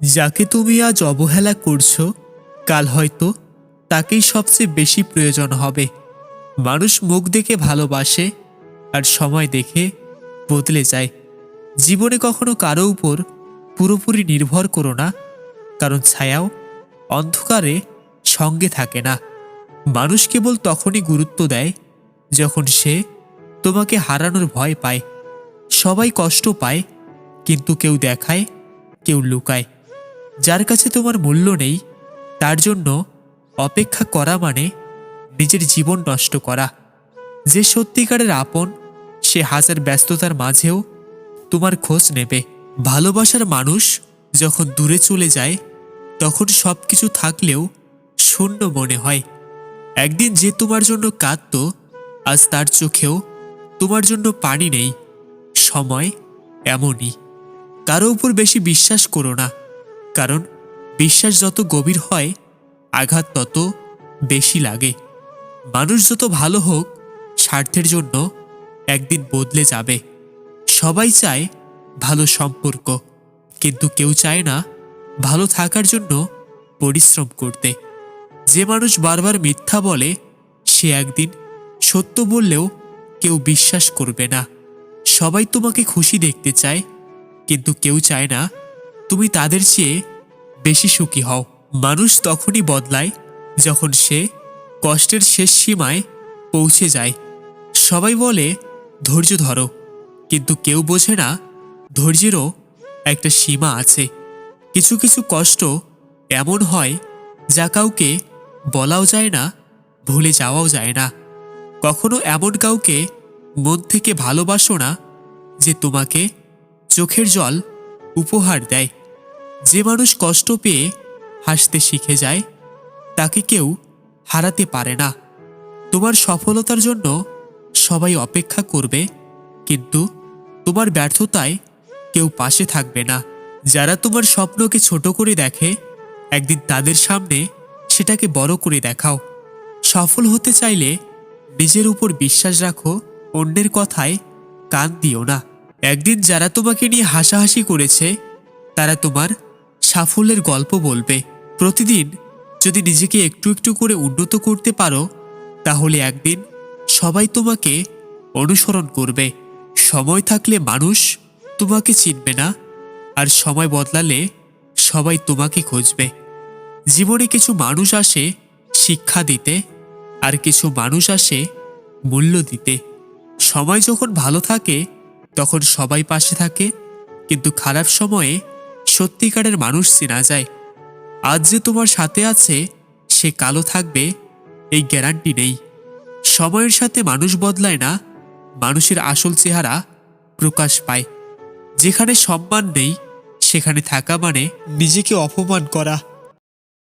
যাকে তুমি আজ অবহেলা করছ, কাল হয়তো তাকেই সবচেয়ে বেশি প্রয়োজন হবে। মানুষ মুখ দেখে ভালোবাসে আর সময় দেখে বদলে যায়। জীবনে কখনো কারও উপর পুরোপুরি নির্ভর করো না, কারণ ছায়াও অন্ধকারে সঙ্গে থাকে না। মানুষ কেবল তখনই গুরুত্ব দেয় যখন সে তোমাকে হারানোর ভয় পায়। সবাই কষ্ট পায়, কিন্তু কেউ দেখায়, কেউ লুকায়। যার কাছে তোমার মূল্য নেই, তার জন্য অপেক্ষা করা মানে নিজের জীবন নষ্ট করা। যে সত্যিকারের আপন, সে হাজার ব্যস্ততার মাঝেও তোমার খোঁজ নেবে। ভালোবাসার মানুষ যখন দূরে চলে যায়, তখন সব কিছু থাকলেও শূন্য মনে হয়। একদিন যে তোমার জন্য কাঁদত, আজ তার চোখেও তোমার জন্য পানি নেই। সময় এমনই। কারও উপর বেশি বিশ্বাস করো না। কারণ বিশ্বাস যত গভীর হয়, আঘাত তত বেশি লাগে। মানুষ যত ভালো হোক, স্বার্থের জন্য একদিন বদলে যাবে। সবাই চায় ভালো সম্পর্ক, কিন্তু কেউ চায় না ভালো থাকার জন্য পরিশ্রম করতে। যে মানুষ বারবার মিথ্যা বলে, সে একদিন সত্য বললেও কেউ বিশ্বাস করবে না। সবাই তোমাকে খুশি দেখতে চায়, কিন্তু কেউ চায় না তুমি তাদের চেয়ে বেশি সুখী হও। মানুষ তখনই বদলায় যখন সে কষ্টের শেষ সীমায় পৌঁছে যায়। সবাই বলে, ধৈর্য ধরো। কিন্তু কেউ বোঝে না, ধৈর্যেরও একটা সীমা আছে। কিছু কিছু কষ্ট এমন হয় যা কাউকে বলাও যায় না, ভুলে যাওয়াও যায় না। কখনো এমন কাউকে মন থেকে ভালোবাসো না যে তোমাকে চোখের জল উপহার দেয়। যে মানুষ কষ্ট পেয়ে হাসতে শিখে যায়, তাকে কেউ হারাতে পারে না। তোমার সফলতার জন্য সবাই অপেক্ষা করবে, কিন্তু তোমার ব্যর্থতায় কেউ পাশে থাকবে না। যারা তোমার স্বপ্নকে ছোট করে দেখে, একদিন তাদের সামনে সেটাকে বড় করে দেখাও। সফল হতে চাইলে নিজের উপর বিশ্বাস রাখো, অন্যের কথায় কান দিও না। একদিন যারা তোমাকে নিয়ে হাসাহাসি করেছে, তারা তোমার সাফল্যের গল্প বলবে। প্রতিদিন যদি নিজেকে একটু একটু করে উন্নত করতে পারো, তাহলে একদিন সবাই তোমাকে অনুসরণ করবে। সময় থাকলে মানুষ তোমাকে চিনবে না, আর সময় বদলালে সবাই তোমাকে খুঁজবে। জীবনে কিছু মানুষ আসে শিক্ষা দিতে, আর কিছু মানুষ আসে মূল্য দিতে। সময় যখন ভালো থাকে, তখন সবাই পাশে থাকে, কিন্তু খারাপ সময়ে সত্যিকারের মানুষ চেনা যায়। আজ যে তোমার সাথে আছে, সে কালো থাকবে, এই গ্যারান্টি নেই। সময়ের সাথে মানুষ বদলায় না, মানুষের আসল চেহারা প্রকাশ পায়। যেখানে সম্মান নেই, সেখানে থাকা মানে নিজেকে অপমান করা।